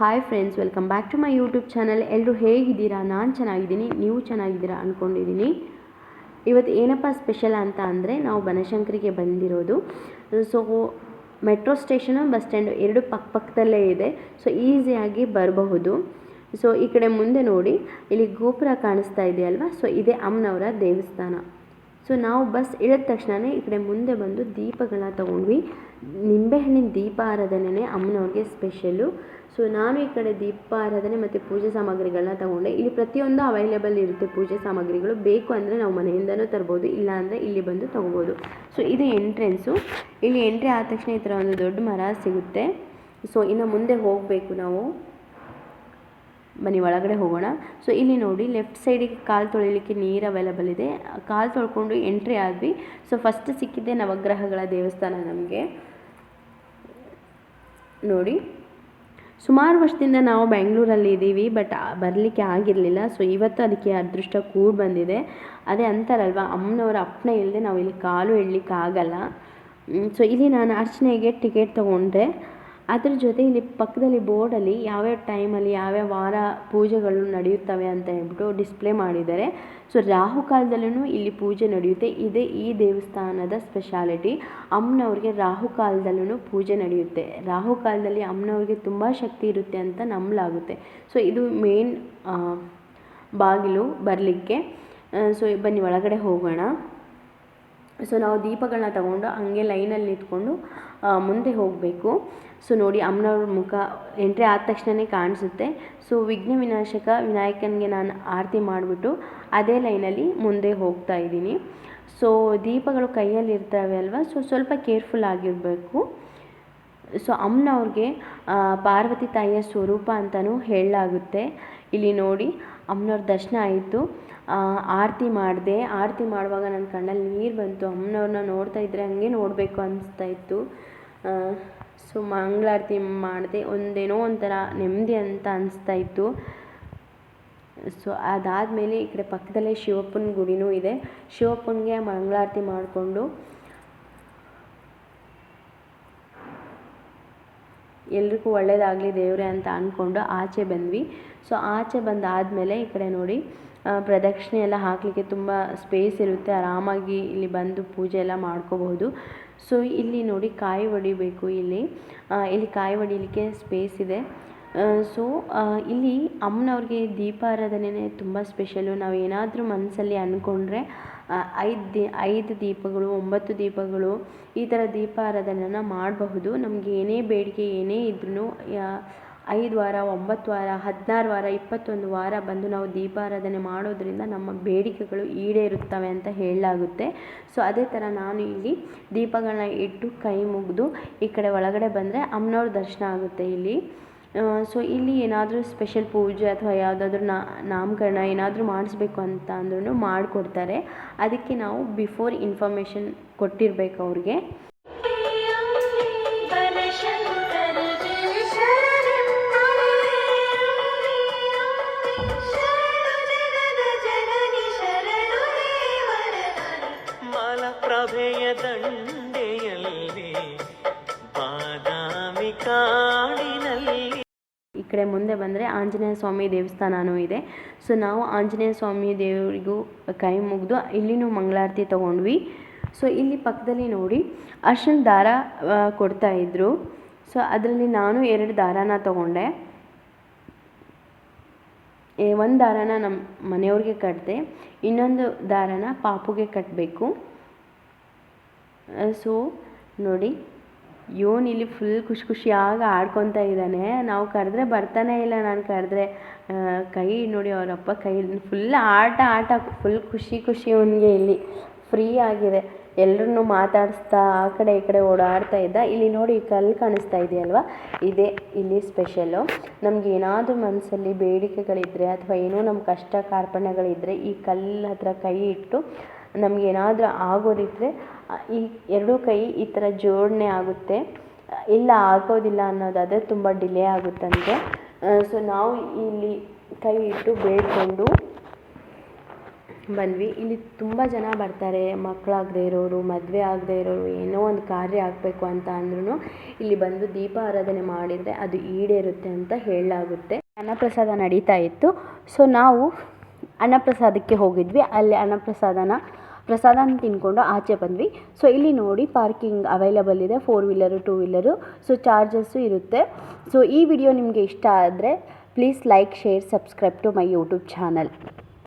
Hi friends welcome back to my YouTube channel ಎಲ್ಲರೂ ಹೇಗಿದ್ದೀರಾ? ನಾನು ಚೆನ್ನಾಗಿದ್ದೀನಿ, ನೀವು ಚೆನ್ನಾಗಿದ್ದೀರಾ ಅಂದ್ಕೊಂಡಿದ್ದೀನಿ ಇವತ್ತು ಏನಪ್ಪ ಸ್ಪೆಷಲ್ ಅಂತ ಅಂದರೆ ನಾವು ಬನಶಂಕರಿಗೆ ಬಂದಿರೋದು. So metro station bus stand ಎರಡು ಪಕ್ಕ ಪಕ್ಕದಲ್ಲೇ ಇದೆ. ಸೊ ಈಸಿಯಾಗಿ ಬರಬಹುದು. ಸೊ ಈ ಕಡೆ ಮುಂದೆ ನೋಡಿ, ಇಲ್ಲಿ ಗೋಪುರ ಕಾಣಿಸ್ತಾ ಇದೆ ಅಲ್ವಾ? ಸೊ ಇದೇ ಅಮ್ಮನವರ ದೇವಸ್ಥಾನ. ಸೊ ನಾವು ಬಸ್ ಇಳಿದ ತಕ್ಷಣವೇ ಈ ಕಡೆ ಮುಂದೆ ಬಂದು ದೀಪಗಳನ್ನ ತೊಗೊಂಡ್ವಿ. ನಿಂಬೆಹಣ್ಣಿನ ದೀಪ ಆರಾಧನೆ ಅಮ್ಮನವ್ರಿಗೆ ಸ್ಪೆಷಲ್ಲು ಸೊ ನಾನು ಈ ಕಡೆ ದೀಪ ಆರಾಧನೆ ಮತ್ತು ಪೂಜೆ ಸಾಮಗ್ರಿಗಳನ್ನ ತಗೊಂಡೆ. ಇಲ್ಲಿ ಪ್ರತಿಯೊಂದು ಅವೈಲೇಬಲ್ ಇರುತ್ತೆ ಪೂಜೆ ಸಾಮಗ್ರಿಗಳು. ಬೇಕು ಅಂದರೆ ನಾವು ಮನೆಯಿಂದನೂ ತರ್ಬೋದು, ಇಲ್ಲ ಅಂದರೆ ಇಲ್ಲಿ ಬಂದು ತೊಗೋಬೋದು. ಸೊ ಇದು ಎಂಟ್ರೆನ್ಸು ಇಲ್ಲಿ ಎಂಟ್ರಿ ಆದ ತಕ್ಷಣ ಈ ಥರ ಒಂದು ದೊಡ್ಡ ಮರ ಸಿಗುತ್ತೆ. ಸೊ ಇನ್ನು ಮುಂದೆ ಹೋಗಬೇಕು ನಾವು. ಬನ್ನಿ ಒಳಗಡೆ ಹೋಗೋಣ. ಸೊ ಇಲ್ಲಿ ನೋಡಿ ಲೆಫ್ಟ್ ಸೈಡಿಗೆ ಕಾಲು ತೊಳಿಲಿಕ್ಕೆ ನೀರು ಅವೈಲಬಲ್ ಇದೆ. ಕಾಲು ತೊಳ್ಕೊಂಡು ಎಂಟ್ರಿ ಆದ್ವಿ. ಸೊ ಫಸ್ಟ್ ಸಿಕ್ಕಿದ್ದೆ ನವಗ್ರಹಗಳ ದೇವಸ್ಥಾನ ನಮಗೆ. ನೋಡಿ. ಸುಮಾರು ವರ್ಷದಿಂದ ನಾವು ಬೆಂಗಳೂರಲ್ಲಿ ಇದ್ದೀವಿ, ಬಟ್ ಬರಲಿಕ್ಕೆ ಆಗಿರಲಿಲ್ಲ. ಸೊ, ಇವತ್ತು ಅದಕ್ಕೆ ಅದೃಷ್ಟ ಕೂಡಿ ಬಂದಿದೆ. ಅದೇ ಅಂತಾರಲ್ವ, ಅಮ್ಮನವರ ಅಪ್ಪಣೆ ಇಲ್ಲದೆ ನಾವು ಇಲ್ಲಿ ಕಾಲು ಇಡ್ಲಿಕ್ಕೆ ಆಗಲ್ಲ ಸೊ, ಇಲ್ಲಿ ನಾನು ಅರ್ಚನೆಗೆ ಟಿಕೆಟ್ ತೊಗೊಂಡೆ. ಅದ್ರ ಜೊತೆ ಇಲ್ಲಿ ಪಕ್ಕದಲ್ಲಿ ಬೋರ್ಡಲ್ಲಿ ಯಾವ್ಯಾವ ಟೈಮಲ್ಲಿ ಯಾವ್ಯಾವ ವಾರ ಪೂಜೆಗಳು ನಡೆಯುತ್ತವೆ ಅಂತ ಹೇಳ್ಬಿಟ್ಟು ಡಿಸ್ಪ್ಲೇ ಮಾಡಿದ್ದಾರೆ. ಸೊ ರಾಹುಕಾಲದಲ್ಲೂ ಇಲ್ಲಿ ಪೂಜೆ ನಡೆಯುತ್ತೆ. ಇದೇ ಈ ದೇವಸ್ಥಾನದ ಸ್ಪೆಷಾಲಿಟಿ ಅಮ್ಮನವ್ರಿಗೆ ರಾಹುಕಾಲದಲ್ಲೂ ಪೂಜೆ ನಡೆಯುತ್ತೆ. ರಾಹುಕಾಲದಲ್ಲಿ ಅಮ್ಮನವ್ರಿಗೆ ತುಂಬ ಶಕ್ತಿ ಇರುತ್ತೆ ಅಂತ ನಂಬಲಾಗುತ್ತೆ. ಸೊ ಇದು ಮೇನ್ ಬಾಗಿಲು ಬರಲಿಕ್ಕೆ. ಸೊ ಬನ್ನಿ, ಒಳಗಡೆ ಹೋಗೋಣ. ಸೊ ನಾವು ದೀಪಗಳನ್ನ ತಗೊಂಡು ಹಂಗೆ ಲೈನಲ್ಲಿ ನಿಂತ್ಕೊಂಡು ಮುಂದೆ ಹೋಗಬೇಕು. ಸೊ ನೋಡಿ ಅಮ್ಮನವ್ರ ಮುಖ ಎಂಟ್ರಿ ಆದ ತಕ್ಷಣವೇ ಕಾಣಿಸುತ್ತೆ. ಸೊ ವಿಘ್ನ ವಿನಾಶಕ ವಿನಾಯಕನಿಗೆ ನಾನು ಆರತಿ ಮಾಡಿಬಿಟ್ಟು ಅದೇ ಲೈನಲ್ಲಿ ಮುಂದೆ ಹೋಗ್ತಾ ಇದ್ದೀನಿ. ಸೊ ದೀಪಗಳು ಕೈಯಲ್ಲಿ ಇರ್ತವೆ ಅಲ್ವಾ? ಸೊ ಸ್ವಲ್ಪ ಕೇರ್ಫುಲ್ ಆಗಿರಬೇಕು. ಸೊ ಅಮ್ಮನವ್ರಿಗೆ ಪಾರ್ವತಿ ತಾಯಿಯ ಸ್ವರೂಪ ಅಂತಲೂ ಹೇಳಲಾಗುತ್ತೆ. ಇಲ್ಲಿ ನೋಡಿ ಅಮ್ಮನವ್ರ ದರ್ಶನ ಆಯಿತು. ಆರತಿ ಮಾಡಿದೆ. ಆರತಿ ಮಾಡುವಾಗ ನನ್ನ ಕಣ್ಣಲ್ಲಿ ನೀರು ಬಂತು. ಅಮ್ಮನವ್ರನ್ನ ನೋಡ್ತಾ ಇದ್ದರೆ ಹಂಗೆ ನೋಡಬೇಕು ಅನಿಸ್ತಾ ಇತ್ತು. ಸೊ ಮಂಗಳಾರತಿ ಮಾಡಿದೆ. ಒಂದೇನೋ ಒಂಥರ ನೆಮ್ಮದಿ ಅಂತ ಅನಿಸ್ತಾ ಇತ್ತು. ಸೊ ಅದಾದಮೇಲೆ ಈ ಕಡೆ ಪಕ್ಕದಲ್ಲೇ ಶಿವಪ್ಪನ ಗುಡಿನೂ ಇದೆ. ಶಿವಪ್ಪನಿಗೆ ಮಂಗಳಾರತಿ ಮಾಡಿಕೊಂಡು ಎಲ್ರಿಗೂ ಒಳ್ಳೆಯದಾಗಲಿ ದೇವರೇ ಅಂತ ಅಂದ್ಕೊಂಡು ಆಚೆ ಬಂದ್ವಿ. ಸೊ ಆಚೆ ಬಂದಾದಮೇಲೆ ಈ ಕಡೆ ನೋಡಿ ಪ್ರದಕ್ಷಿಣೆ ಎಲ್ಲ ಹಾಕಲಿಕ್ಕೆ ತುಂಬ ಸ್ಪೇಸ್ ಇರುತ್ತೆ. ಆರಾಮಾಗಿ ಇಲ್ಲಿ ಬಂದು ಪೂಜೆ ಎಲ್ಲ ಮಾಡ್ಕೋಬಹುದು. ಸೊ ಇಲ್ಲಿ ನೋಡಿ ಕಾಯಿ ಹೊಡಿಬೇಕು ಇಲ್ಲಿ. ಇಲ್ಲಿ ಕಾಯಿ ಹೊಡಿಲಿಕ್ಕೆ ಸ್ಪೇಸ್ ಇದೆ. ಸೊ ಇಲ್ಲಿ ಅಮ್ಮನವ್ರಿಗೆ ದೀಪಾರಾಧನೆ ತುಂಬ ಸ್ಪೆಷಲು ನಾವು ಏನಾದರೂ ಮನಸ್ಸಲ್ಲಿ ಅಂದ್ಕೊಂಡ್ರೆ ಐದು ದಿ, ಐದು ದೀಪಗಳು, ಒಂಬತ್ತು ದೀಪಗಳು ಈ ಥರ ದೀಪಾರಾಧನೆನ ಮಾಡಬಹುದು. ನಮಗೆ ಏನೇ ಬೇಡಿಕೆ ಏನೇ ಇದ್ರೂ ಐದು ವಾರ, ಒಂಬತ್ತು ವಾರ, ಹದಿನಾರು ವಾರ, ಇಪ್ಪತ್ತೊಂದು ವಾರ ಬಂದು ನಾವು ದೀಪಾರಾಧನೆ ಮಾಡೋದರಿಂದ ನಮ್ಮ ಬೇಡಿಕೆಗಳು ಈಡೇರುತ್ತವೆ ಅಂತ ಹೇಳಲಾಗುತ್ತೆ. ಸೊ ಅದೇ ಥರ ನಾನು ಇಲ್ಲಿ ದೀಪಗಳನ್ನ ಇಟ್ಟು ಕೈ ಮುಗಿದು ಈ ಕಡೆ ಒಳಗಡೆ ಬಂದರೆ ಅಮ್ಮನವ್ರ ದರ್ಶನ ಆಗುತ್ತೆ ಇಲ್ಲಿ. ಸೊ ಇಲ್ಲಿ ಏನಾದರೂ ಸ್ಪೆಷಲ್ ಪೂಜೆ ಅಥವಾ ಯಾವುದಾದ್ರೂ ನಾಮಕರಣ ಏನಾದರೂ ಮಾಡಿಸ್ಬೇಕು ಅಂತ ಅಂದ್ರೂ ಮಾಡಿಕೊಡ್ತಾರೆ. ಅದಕ್ಕೆ ನಾವು ಬಿಫೋರ್ ಇನ್ಫಾರ್ಮೇಷನ್ ಕೊಟ್ಟಿರಬೇಕು ಅವ್ರಿಗೆ. ಪ್ರಭೆಯ ದಂಡೆಯಲ್ಲಿ ಬಾದಾಮಿ ಕಾಡಿನಲ್ಲಿ ಈ ಕಡೆ ಮುಂದೆ ಬಂದರೆ ಆಂಜನೇಯ ಸ್ವಾಮಿ ದೇವಸ್ಥಾನವೂ ಇದೆ. ಸೊ ನಾವು ಆಂಜನೇಯ ಸ್ವಾಮಿ ದೇವರಿಗೂ ಕೈ ಮುಗಿದು ಇಲ್ಲಿನೂ ಮಂಗಳಾರತಿ ತೊಗೊಂಡ್ವಿ. ಸೊ ಇಲ್ಲಿ ಪಕ್ಕದಲ್ಲಿ ನೋಡಿ ಅರ್ಶಿನ ದಾರ ಇದ್ದರು ಸೊ ಅದರಲ್ಲಿ ನಾನು ಎರಡು ದಾರಾನ ತೊಗೊಂಡೆ. ಒಂದು ದಾರಾನ ನಮ್ಮ ಮನೆಯವ್ರಿಗೆ ಕಟ್ಟಿದೆ ಇನ್ನೊಂದು ದಾರಾನ ಪಾಪುಗೆ ಕಟ್ಟಬೇಕು ಸೊ ನೋಡಿ ಇವನು ಇಲ್ಲಿ ಫುಲ್ ಖುಷಿ ಖುಷಿಯಾಗಿ ಆಡ್ಕೊತಾ ಇದ್ದಾನೆ. ನಾವು ಕರೆದ್ರೆ ಬರ್ತಾನೆ ಇಲ್ಲ, ನಾನು ಕರೆದ್ರೆ. ಕೈ ನೋಡಿ ಅವರಪ್ಪ ಕೈ ಫುಲ್ ಆಟ ಆಟ ಫುಲ್ ಖುಷಿ ಖುಷಿ ಅವನಿಗೆ ಇಲ್ಲಿ. ಫ್ರೀ ಆಗಿದೆ. ಎಲ್ರನ್ನೂ ಮಾತಾಡಿಸ್ತಾ, ಆ ಕಡೆ ಈ ಕಡೆ ಓಡಾಡ್ತಾ ಇದ್ದ. ಇಲ್ಲಿ ನೋಡಿ ಕಲ್ಲು ಕಾಣಿಸ್ತಾ ಇದೆಯಲ್ವಾ? ಇದೇ ಇಲ್ಲಿ ಸ್ಪೆಷಲ್ಲು ನಮ್ಗೆ ಏನಾದರೂ ಮನಸ್ಸಲ್ಲಿ ಬೇಡಿಕೆಗಳಿದ್ದರೆ ಅಥವಾ ಏನೋ ನಮ್ಮ ಕಷ್ಟ ಕಾರ್ಪಣ್ಯಗಳಿದ್ದರೆ ಈ ಕಲ್ಲು ಹತ್ರ ಕೈ ಇಟ್ಟು ನಮಗೇನಾದರೂ ಆಗೋದಿದ್ದರೆ ಈ ಎರಡೂ ಕೈ ಈ ಥರ ಜೋಡಣೆ ಆಗುತ್ತೆ. ಇಲ್ಲ ಆಗೋದಿಲ್ಲ ಅನ್ನೋದಾದರೆ ತುಂಬ ಡಿಲೇ ಆಗುತ್ತಂತೆ. ಸೊ ನಾವು ಇಲ್ಲಿ ಕೈ ಇಟ್ಟು ಬೇಡಿಕೊಂಡು ಬಂದ್ವಿ. ಇಲ್ಲಿ ತುಂಬ ಜನ ಬರ್ತಾರೆ. ಮಕ್ಕಳಾಗದೇ ಇರೋರು, ಮದುವೆ ಆಗದೇ ಇರೋರು, ಏನೋ ಒಂದು ಕಾರ್ಯ ಆಗಬೇಕು ಅಂತ ಅಂದ್ರೂ ಇಲ್ಲಿ ಬಂದು ದೀಪ ಆರಾಧನೆ ಮಾಡಿದರೆ ಅದು ಈಡೇರುತ್ತೆ ಅಂತ ಹೇಳಲಾಗುತ್ತೆ. ಅನ್ನಪ್ರಸಾದ ನಡೀತಾ ಇತ್ತು. ಸೊ ನಾವು ಅನ್ನಪ್ರಸಾದಕ್ಕೆ ಹೋಗಿದ್ವಿ. ಅಲ್ಲಿ ಅನ್ನಪ್ರಸಾದನ ಪ್ರಸಾದನ ತಿನ್ಕೊಂಡು ಆಚೆ ಬಂದ್ವಿ. ಸೊ ಇಲ್ಲಿ ನೋಡಿ ಪಾರ್ಕಿಂಗ್ ಅವೈಲಬಲ್ ಇದೆ four wheeler two wheeler so charges ಇರುತ್ತೆ. ಸೊ ಈ ವಿಡಿಯೋ ನಿಮಗೆ ಇಷ್ಟ ಆದರೆ please like share subscribe to my YouTube channel